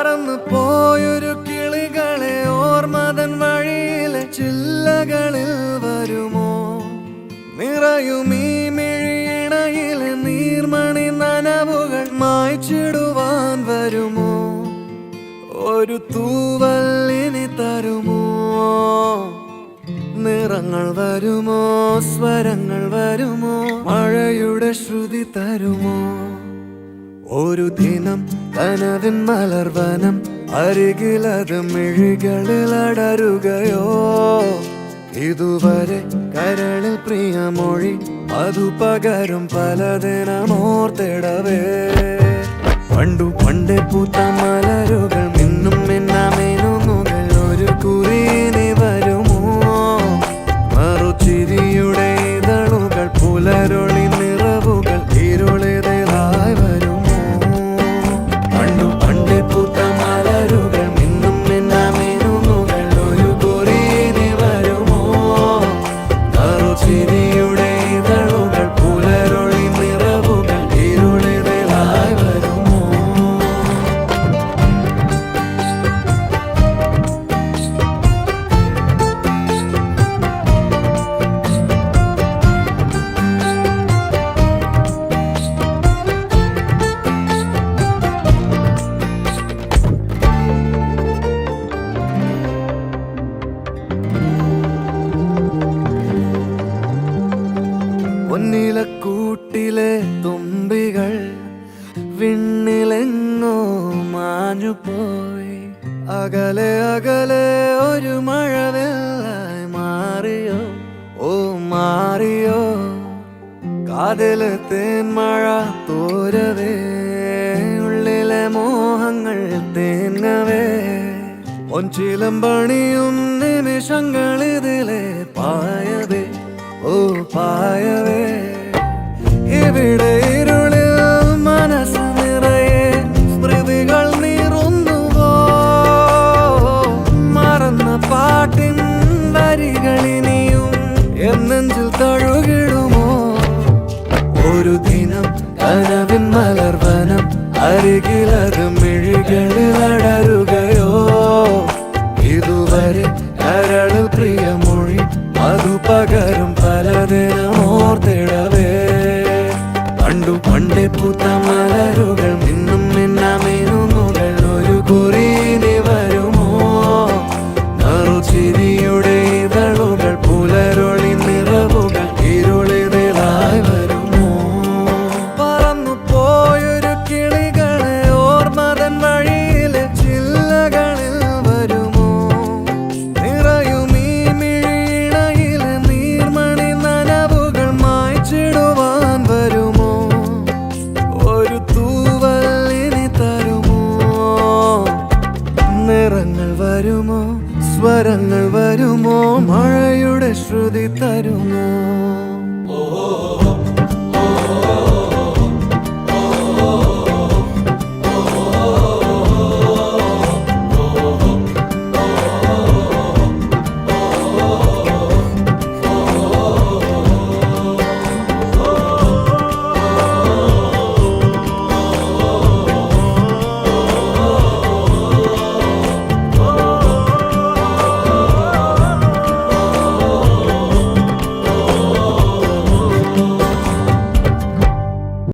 പറന്നു പോയൊരു കിളികളെ ഓർമ്മതൻ വഴിയിലെ ചില്ലകളിൽ വരുമോ? നിറയും ഈ മിഴിയിണയിലെ നീർമണി നനവുകൾ മായ്ച്ചിടുവാൻ വരുമോ? ഒരു തൂവല്ലിനി തരുമോ? നിറങ്ങൾ വരുമോ? സ്വരങ്ങൾ വരുമോ? മഴയുടെ ശ്രുതി തരുമോ? ഒരു ദിനം കനവിൻ മലർവനം അരികിലത് മിഴികളിൽ അടരുകയോ? ഇതുവരെ കരളിൽ പ്രിയമൊഴി അതു പകരും പലതിനമോർത്തിടവേ പണ്ടു പണ്ടേ പൂത്ത മലരുകൾ വിണ്ണിലെങ്ങോ മാഞ്ഞു പോയി. അകലെ അകലെ ഒരു മഴവെള്ളായി മാറിയോ? ഓ മാറിയോ? കാതിലെ മഴ തോരവേ ഉള്ളിലെ മോഹങ്ങൾ തേങ്ങവേ. ഒഞ്ചിലം പണിയും നിമിഷങ്ങളിതിലെ പായവേ എന്നെഞ്ചിൽ തഴുകിടുമോ? ഒരു ദിനം കനവിൻ മലർവനം അരികിലത് മിഴികളിൽ അടരുകയോ? ഇതുവരെ കരളിൽ പ്രിയമൊഴി അതു പകരും പലതിനമോർത്തിടവേ പണ്ടു പണ്ടേ പൂത്ത വരുമോ? സ്വരങ്ങൾ വരുമോ? മഴയുടെ ശ്രുതി തരുമോ?